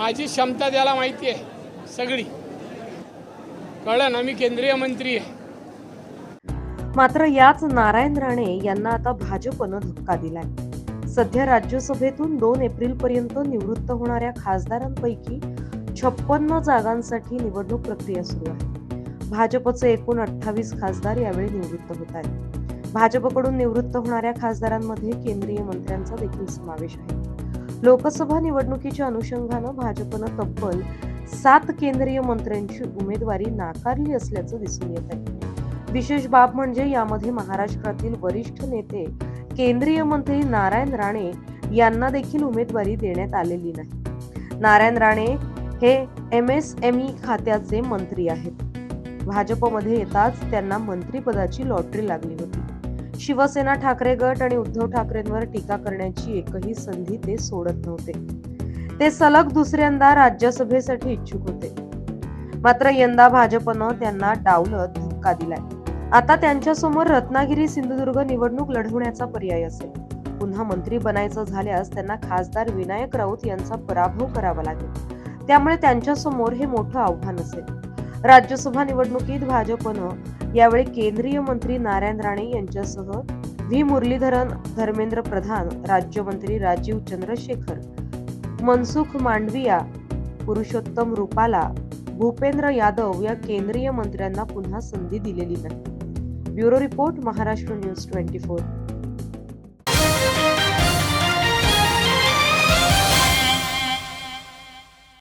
माझी क्षमता त्याला माहिती आहे सगळी. कळलं ना मी केंद्रीय मंत्री आहे. मात्र याच नारायण राणे यांना आता भाजपनं धक्का दिलाय. सध्या राज्यसभेतून दोन एप्रिल पर्यंत निवृत्त होणाऱ्या खासदारांपैकी छप्पन्न जागांसाठी निवडणूक प्रक्रिया सुरू आहे. भाजपचे एकूण अठ्ठावीस खासदार यावेळी निवृत्त होत आहेत. भाजपकडून निवृत्त होणाऱ्या खासदारांमध्ये केंद्रीय मंत्र्यांचा देखील समावेश आहे. लोकसभा निवडणुकीच्या अनुषंगानं भाजपनं तब्बल सात केंद्रीय मंत्र्यांची उमेदवारी नाकारली असल्याचं दिसून येत आहे. विशेष बाब म्हणजे यामध्ये महाराष्ट्रातील वरिष्ठ नेते केंद्रीय मंत्री नारायण राणे यांना देखील उमेदवारी देण्यात आलेली नाही. नारायण राणे हे एम एस एम ई खात्याचे मंत्री आहेत. भाजपमध्ये येताच त्यांना मंत्रिपदाची लॉटरी लागली होती. शिवसेना ठाकरे गट आणि उद्धव ठाकरेंवर टीका करण्याची एकही संधी ते सोडत नव्हते. ते सलग दुसऱ्यांदा राज्यसभेसाठी इच्छुक होते. मात्र यंदा भाजपनं त्यांना डावलत धक्का दिलाय. आता त्यांच्यासमोर रत्नागिरी सिंधुदुर्ग निवडणूक लढवण्याचा पर्याय असेल. पुन्हा मंत्री बनायचं झाल्यास त्यांना खासदार विनायक राऊत यांचा पराभव करावा लागेल. त्यामुळे त्यांच्यासमोर हे मोठं आव्हान असेल. राज्यसभा निवडणुकीत भाजपनं यावेळी केंद्रीय मंत्री नारायण राणे यांच्यासह व्ही. मुरलीधरन धर्मेंद्र प्रधान राज्यमंत्री राजीव चंद्रशेखर मनसुख मांडविया पुरुषोत्तम रुपाला भूपेंद्र यादव या केंद्रीय मंत्र्यांना पुन्हा संधी दिलेली नाही. Bureau report Maharashtra news twenty four.